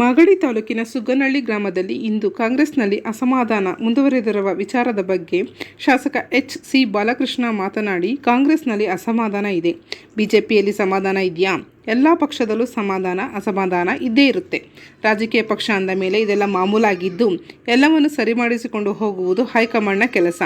ಮಾಗಡಿ ತಾಲೂಕಿನ ಸುಗ್ಗನಹಳ್ಳಿ ಗ್ರಾಮದಲ್ಲಿ ಇಂದು ಕಾಂಗ್ರೆಸ್ನಲ್ಲಿ ಅಸಮಾಧಾನ ಮುಂದುವರೆದಿರುವ ವಿಚಾರದ ಬಗ್ಗೆ ಶಾಸಕ ಎಚ್ ಸಿ ಬಾಲಕೃಷ್ಣ ಮಾತನಾಡಿ, ಕಾಂಗ್ರೆಸ್ನಲ್ಲಿ ಅಸಮಾಧಾನ ಇದೆ. ಬಿಜೆಪಿಯಲ್ಲಿ ಸಮಾಧಾನ ಇದೆಯಾ? ಎಲ್ಲ ಪಕ್ಷದಲ್ಲೂ ಸಮಾಧಾನ, ಅಸಮಾಧಾನ ಇದ್ದೇ ಇರುತ್ತೆ. ರಾಜಕೀಯ ಪಕ್ಷ ಅಂದ ಮೇಲೆ ಇದೆಲ್ಲ ಮಾಮೂಲಾಗಿದ್ದು, ಎಲ್ಲವನ್ನು ಸರಿಮಾಡಿಸಿಕೊಂಡು ಹೋಗುವುದು ಹೈಕಮಾಂಡ್ನ ಕೆಲಸ.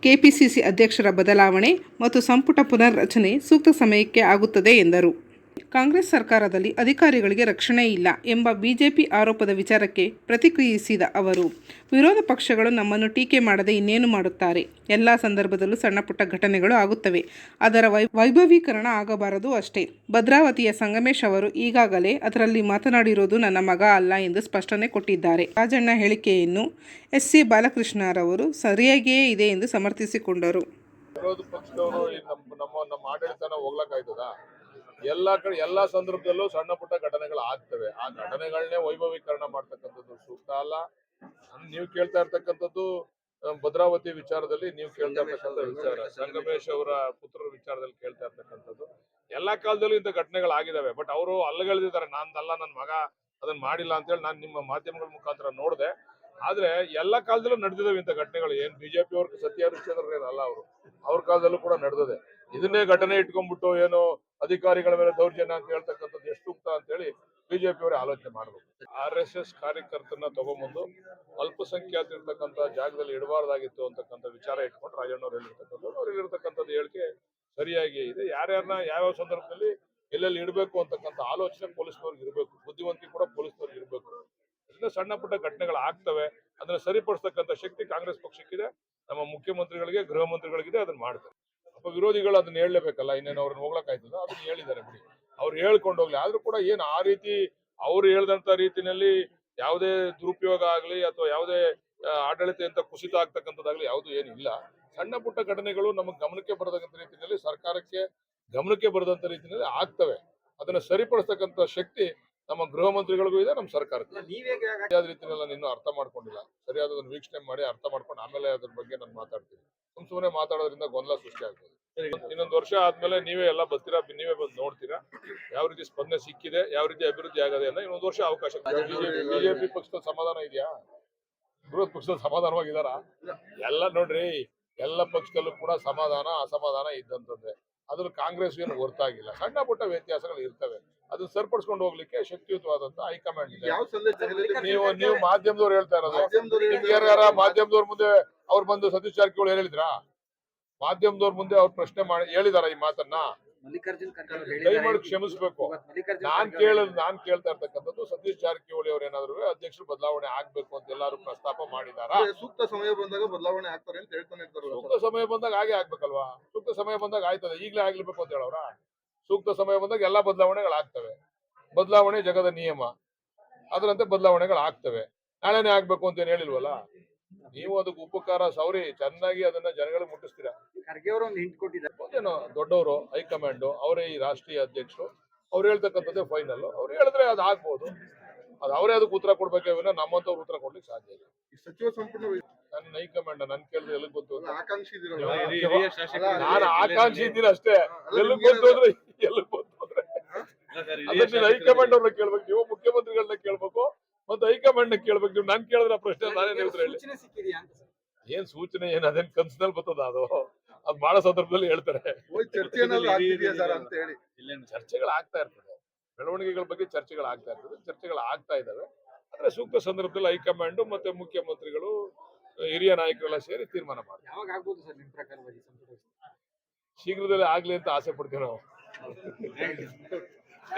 ಕೆಪಿಸಿಸಿ ಅಧ್ಯಕ್ಷರ ಬದಲಾವಣೆ ಮತ್ತು ಸಂಪುಟ ಪುನರ್ರಚನೆ ಸೂಕ್ತ ಸಮಯಕ್ಕೆ ಆಗುತ್ತದೆ ಎಂದರು. ಕಾಂಗ್ರೆಸ್ ಸರ್ಕಾರದಲ್ಲಿ ಅಧಿಕಾರಿಗಳಿಗೆ ರಕ್ಷಣೆ ಇಲ್ಲ ಎಂಬ ಬಿಜೆಪಿ ಆರೋಪದ ವಿಚಾರಕ್ಕೆ ಪ್ರತಿಕ್ರಿಯಿಸಿದ ಅವರು, ವಿರೋಧ ಪಕ್ಷಗಳು ನಮ್ಮನ್ನು ಟೀಕೆ ಮಾಡದೆ ಇನ್ನೇನು ಮಾಡುತ್ತಾರೆ? ಎಲ್ಲ ಸಂದರ್ಭದಲ್ಲೂ ಸಣ್ಣಪುಟ್ಟ ಘಟನೆಗಳು ಆಗುತ್ತವೆ. ಅದರ ವೈ, ವೈಭವೀಕರಣ ಆಗಬಾರದು ಅಷ್ಟೇ. ಭದ್ರಾವತಿಯ ಸಂಗಮೇಶ್ ಅವರು ಈಗಾಗಲೇ ಅದರಲ್ಲಿ ಮಾತನಾಡಿರೋದು ನನ್ನ ಮಗ ಅಲ್ಲ ಎಂದು ಸ್ಪಷ್ಟನೆ ಕೊಟ್ಟಿದ್ದಾರೆ. ರಾಜಣ್ಣ ಹೇಳಿಕೆಯನ್ನು ಎಸ್. ಸಿ ಬಾಲಕೃಷ್ಣರವರು ಸರಿಯಾಗಿಯೇ ಇದೆ ಎಂದು ಸಮರ್ಥಿಸಿಕೊಂಡರು. ವಿರೋಧ ಪಕ್ಷದವರು ನಮ್ಮ ನಮ್ಮ ನಮ್ಮ ಎಲ್ಲಾ ಕಡೆ ಎಲ್ಲಾ ಸಂದರ್ಭದಲ್ಲೂ ಸಣ್ಣ ಪುಟ್ಟ ಘಟನೆಗಳು ಆಗ್ತವೆ. ಆ ಘಟನೆಗಳನ್ನೇ ವೈಭವೀಕರಣ ಮಾಡ್ತಕ್ಕಂಥದ್ದು ಸೂಕ್ತ ಅಲ್ಲ. ನೀವು ಕೇಳ್ತಾ ಇರ್ತಕ್ಕಂಥದ್ದು ಭದ್ರಾವತಿ ವಿಚಾರದಲ್ಲಿ ನೀವು ಕೇಳ್ತಾ ಇರ್ತಕ್ಕಂಥ ವಿಚಾರ. ಸಂಗಮೇಶ್ ಅವರ ಪುತ್ರರ ವಿಚಾರದಲ್ಲಿ ಕೇಳ್ತಾ ಇರ್ತಕ್ಕಂಥದ್ದು. ಎಲ್ಲಾ ಕಾಲದಲ್ಲೂ ಇಂಥ ಘಟನೆಗಳು ಆಗಿದಾವೆ. ಬಟ್ ಅವರು ಅಲ್ಲಗಳಿದ್ದಾರೆ ನಾನಲ್ಲ ನನ್ನ ಮಗ ಅದನ್ನ ಮಾಡಿಲ್ಲ ಅಂತ ಹೇಳಿ ನಾನು ನಿಮ್ಮ ಮಾಧ್ಯಮಗಳ ಮುಖಾಂತರ ನೋಡಿದೆ. ಆದ್ರೆ ಎಲ್ಲಾ ಕಾಲದಲ್ಲೂ ನಡೆದಿದ್ದಾವೆ ಇಂಥ ಘಟನೆಗಳು. ಏನ್ ಬಿಜೆಪಿ ಅವ್ರಿಗೆ ಸತ್ಯ ಏನಲ್ಲ ಅವರು. ಅವ್ರ ಕಾಲದಲ್ಲೂ ಕೂಡ ನಡೆದಿದೆ. ಇದನ್ನೇ ಘಟನೆ ಇಟ್ಕೊಂಡ್ಬಿಟ್ಟು ಏನು ಅಧಿಕಾರಿಗಳ ಮೇಲೆ ದೌರ್ಜನ್ಯ ಅಂತ ಹೇಳ್ತಕ್ಕಂಥದ್ದು ಎಷ್ಟು ಅಂತ ಹೇಳಿ ಬಿಜೆಪಿ ಅವರೇ ಆಲೋಚನೆ ಮಾಡಬೇಕು. ಆರ್ ಎಸ್ ಎಸ್ ಕಾರ್ಯಕರ್ತರನ್ನ ತಗೊಂಬಂದು ಅಲ್ಪಸಂಖ್ಯಾತ ಇರ್ತಕ್ಕಂಥ ಜಾಗದಲ್ಲಿ ಇಡಬಾರ್ದಾಗಿತ್ತು ಅಂತಕ್ಕಂಥ ವಿಚಾರ ಇಟ್ಕೊಂಡು ರಾಜಣ್ಣವ್ರು ಹೇಳಿರ್ತಕ್ಕಂಥದ್ದು ಅವ್ರಿಗೆ ಇರ್ತಕ್ಕಂಥದ್ದು ಹೇಳಿಕೆ ಸರಿಯಾಗಿ ಇದೆ. ಯಾರ್ಯಾರನ್ನ ಯಾವ್ಯಾವ ಸಂದರ್ಭದಲ್ಲಿ ಎಲ್ಲೆಲ್ಲಿ ಇಡಬೇಕು ಅಂತಕ್ಕಂಥ ಆಲೋಚನೆ ಪೊಲೀಸ್ನವ್ರಿಗೆ ಇರಬೇಕು. ಬುದ್ಧಿವಂತಿಕೆ ಕೂಡ ಪೊಲೀಸ್ನವ್ರಿಗೆ ಇರಬೇಕು. ಇದರಿಂದ ಸಣ್ಣ ಪುಟ್ಟ ಘಟನೆಗಳು ಆಗ್ತವೆ ಅದನ್ನ ಸರಿಪಡಿಸ್ತಕ್ಕಂಥ ಶಕ್ತಿ ಕಾಂಗ್ರೆಸ್ ಪಕ್ಷಕ್ಕಿದೆ. ನಮ್ಮ ಮುಖ್ಯಮಂತ್ರಿಗಳಿಗೆ, ಗೃಹ ಮಂತ್ರಿಗಳಿಗಿದೆ, ಅದನ್ನ ಮಾಡ್ತಾರೆ ಅಪ್ಪ ವಿರೋಧಿಗಳು ಅದನ್ನ ಹೇಳಲೇಬೇಕಲ್ಲ, ಇನ್ನೇನು ಅವ್ರನ್ನ ಹೋಗ್ಲಕ್ಕಾಯ್ತದ ಅದನ್ನ ಹೇಳಿದ್ದಾರೆ ಬಿಡಿ. ಅವ್ರು ಹೇಳ್ಕೊಂಡು ಹೋಗ್ಲಿ. ಆದ್ರೂ ಕೂಡ ಏನು ಆ ರೀತಿ ಅವ್ರು ಹೇಳ್ದಂತ ರೀತಿನಲ್ಲಿ ಯಾವುದೇ ದುರುಪಯೋಗ ಆಗ್ಲಿ ಅಥವಾ ಯಾವುದೇ ಆಡಳಿತ ಅಂತ ಕುಸಿತ ಆಗ್ತಕ್ಕಂಥದ್ದಾಗ್ಲಿ ಯಾವುದು ಏನು ಇಲ್ಲ. ಸಣ್ಣ ಪುಟ್ಟ ಘಟನೆಗಳು ನಮಗೆ ಗಮನಕ್ಕೆ ಬರತಕ್ಕಂಥ ರೀತಿಯಲ್ಲಿ ಸರ್ಕಾರಕ್ಕೆ ಗಮನಕ್ಕೆ ಬರದಂತ ರೀತಿಯಲ್ಲಿ ಆಗ್ತವೆ. ಅದನ್ನ ಸರಿಪಡಿಸ್ತಕ್ಕಂಥ ಶಕ್ತಿ ನಮ್ಮ ಗೃಹ ಮಂತ್ರಿಗಳಿಗೂ ಇದೆ ನಮ್ಮ ಸರ್ಕಾರಕ್ಕೆ ಸರಿಯಾದ ರೀತಿಯಲ್ಲ ನೀನು ಅರ್ಥ ಮಾಡ್ಕೊಂಡಿಲ್ಲ. ಸರಿಯಾದ ಅದನ್ನ ವೀಕ್ಷಣೆ ಮಾಡಿ ಅರ್ಥ ಮಾಡ್ಕೊಂಡು ಆಮೇಲೆ ಅದ್ರ ಬಗ್ಗೆ ನಾನು ಮಾತಾಡ್ತೀನಿ. ಸುಮ್ ಸುಮ್ಮನೆ ಮಾತಾಡೋದ್ರಿಂದ ಗೊಂದಲ ಸೃಷ್ಟಿ ಆಗ್ತದೆ ಇನ್ನೊಂದು ವರ್ಷ ಆದ್ಮೇಲೆ ನೀವೇ ಎಲ್ಲ ಬರ್ತೀರಾ? ನೀವೇ ಬಂದು ನೋಡ್ತೀರಾ? ಯಾವ ರೀತಿ ಸ್ಪಂದನೆ ಸಿಕ್ಕಿದೆ? ಯಾವ ರೀತಿ ಅಭಿವೃದ್ಧಿ ಆಗದೆ ಅಲ್ಲ ಇನ್ನೊಂದು ವರ್ಷ ಅವಕಾಶ ಬಿಜೆಪಿ ಪಕ್ಷದ ಸಮಾಧಾನ ಇದೆಯಾ? ವಿರೋಧ ಪಕ್ಷದ ಸಮಾಧಾನವಾಗಿದಾರ ಎಲ್ಲ ನೋಡ್ರಿ ಎಲ್ಲ ಪಕ್ಷದಲ್ಲೂ ಕೂಡ ಸಮಾಧಾನ ಅಸಮಾಧಾನ ಇದ್ದಂತದ್ದೇ ಅದ್ರಲ್ಲಿ ಕಾಂಗ್ರೆಸ್ ಏನು ಹೊರತಾಗಿಲ್ಲ. ಸಣ್ಣ ಪುಟ್ಟ ವ್ಯತ್ಯಾಸಗಳು ಇರ್ತವೆ. ಅದನ್ನ ಸರಿಪಡಿಸ್ಕೊಂಡು ಹೋಗ್ಲಿಕ್ಕೆ ಶಕ್ತಿಯುತವಾದಂತ ಹೈಕಮಾಂಡ್ ಇದೆ. ನೀವು ನೀವು ಮಾಧ್ಯಮದವ್ರು ಹೇಳ್ತಾ ಇರೋದು. ಮಾಧ್ಯಮದವ್ರು ನಿಮ್ಗೆ ಯಾರ ಮಾಧ್ಯಮದವ್ರ ಮುಂದೆ ಅವ್ರು ಬಂದು ಸತೀಶ್ ಜಾರಕಿಹೊಳಿ ಹೇಳಿದ್ರಾ? ಮಾಧ್ಯಮದವ್ರ ಮುಂದೆ ಅವ್ರು ಪ್ರಶ್ನೆ ಮಾಡಿ ಹೇಳಿದಾರ ಈ ಮಾತನ್ನ? ದಯಮಾಡಿ ಕ್ಷಮಿಸ್ಬೇಕು. ನಾನ್ ಕೇಳಲು ನಾನ್ ಕೇಳ್ತಾ ಇರ್ತಕ್ಕಂಥದ್ದು ಸತೀಶ್ ಜಾರಕಿಹೊಳಿ ಅವ್ರು ಏನಾದ್ರು ಅಧ್ಯಕ್ಷರು ಬದಲಾವಣೆ ಆಗ್ಬೇಕು ಅಂತ ಎಲ್ಲಾರು ಪ್ರಸ್ತಾಪ ಮಾಡಿದಾರ. ಸೂಕ್ತ ಸಮಯ ಬಂದಾಗ ಬದಲಾವಣೆ ಆಗ್ತಾರೆ ಅಂತ ಹೇಳ್ತಾನೆ ಸೂಕ್ತ ಸಮಯ ಬಂದಾಗ ಹಾಗೆ ಆಗ್ಬೇಕಲ್ವಾ? ಸೂಕ್ತ ಸಮಯ ಬಂದಾಗ ಆಯ್ತದೆ. ಈಗಲೇ ಆಗ್ಲಿಬೇಕು ಅಂತ ಹೇಳವ್ರ? ಸೂಕ್ತ ಸಮಯ ಬಂದಾಗ ಎಲ್ಲಾ ಬದಲಾವಣೆಗಳಾಗ್ತವೆ. ಬದಲಾವಣೆ ಜಗದ ನಿಯಮ. ಅದರಂತೆ ಬದಲಾವಣೆಗಳು ಆಗ್ತವೆ ನಾಳೆನೆ ಆಗ್ಬೇಕು ಅಂತ ಏನ್ ಹೇಳಿಲ್ವಲ್ಲ? ನೀವು ಅದಕ್ಕೆ ಉಪಕಾರ ಸೌರಿ ಚೆನ್ನಾಗಿ ಅದನ್ನ ಜನಗಳಿಗೆ ಮುಟ್ಟಿಸ್ತೀರಾ? ಖರ್ಗೆ ಅವರು ಒಂದು ಹಿಂಟ್ ಕೊಟ್ಟಿದ್ದಾರೆ. ಏನೋ ದೊಡ್ಡವರು ಹೈಕಮಾಂಡ್ ಅವರೇ ಈ ರಾಷ್ಟ್ರೀಯ ಅಧ್ಯಕ್ಷರು. ಅವ್ರು ಹೇಳ್ತಕ್ಕಂಥದ್ದೇ ಫೈನಲ್ ಅವ್ರು ಹೇಳಿದ್ರೆ ಅದು ಆಗ್ಬೋದು. ಅದು ಅವರೇ ಅದಕ್ಕೆ ಉತ್ತರ ಕೊಡ್ಬೇಕು ವಿನ ನಮ್ಮಂತವ್ರು ಉತ್ತರ ಕೊಡ್ಲಿಕ್ಕೆ ಸಾಧ್ಯ ಇಲ್ಲ. ಈ ಸಚಿವ ಸಂಪುಟ ನನ್ನ ಹೈಕಮಾಂಡ್ ನನ್ ಕೇಳಿದ್ರೆ ಎಲ್ಲಿ ಗೊತ್ತು? ಆಕಾಂಕ್ಷಿ ನಾನು ಆಕಾಂಕ್ಷಿ ಇದ್ದೀನಿ ಅಷ್ಟೇ ಎಲ್ಲಿ ಗೊತ್ತು ಅಂದ್ರೆ ಎಲ್ಲಿ ಗೊತ್ತು ಅಂದ್ರೆ ಅದನ್ನ ಹೈಕಮಾಂಡ್ ಅವ್ರನ್ನ ಕೇಳ್ಬೇಕು ನೀವು ಮುಖ್ಯಮಂತ್ರಿಗಳನ್ನ ಕೇಳ್ಬೇಕು ಮತ್ತೆ ಹೈಕಮಾಂಡ್ನ ಕೇಳ್ಬೇಕು. ನೀವು ನಾನ್ ಕೇಳಿದ್ರೆ ಪ್ರಶ್ನೆ ನಾನೇ ಉತ್ತರ ಹೇಳಿ. ಏನ್ ಸೂಚನೆ ಏನ್ ಅದೇನ್ ಕನ್ಸಿನಲ್ಲಿ ಬರ್ತದ ಅದು? ಅದ್ ಬಹಳ ಸಂದರ್ಭದಲ್ಲಿ ಹೇಳ್ತಾರೆ. ಹೋಗಿ ಚರ್ಚೆ ಏನಾದ್ರು ಆಗ್ತಿದ್ಯಾ ಸರ್ ಅಂತ ಹೇಳಿ ಚರ್ಚೆಗಳು ಆಗ್ತಾ ಇರ್ತದೆ. ಬೆಳವಣಿಗೆಗಳ ಬಗ್ಗೆ ಚರ್ಚೆಗಳು ಆಗ್ತಾ ಇರ್ತದೆ. ಚರ್ಚೆಗಳು ಆಗ್ತಾ ಇದಾವೆ. ಆದ್ರೆ ಸೂಕ್ತ ಸಂದರ್ಭದಲ್ಲಿ ಹೈಕಮಾಂಡ್ ಮತ್ತೆ ಮುಖ್ಯಮಂತ್ರಿಗಳು ಹಿರಿಯ ನಾಯಕರೆಲ್ಲ ಸೇರಿ ತೀರ್ಮಾನ ಮಾಡಿ ಯಾವಾಗ ಆಗ್ಬೋದು ಸರ್ ನಿಮ್ಮ ಪ್ರಕಾರವಾಗಿ ಸಂಪುಟ ವಿಸ್ತರಣೆ? ಶೀಘ್ರದಲ್ಲೇ ಆಗ್ಲಿ ಅಂತ ಆಸೆ ಪಡ್ತೀವಿ ನಾವು.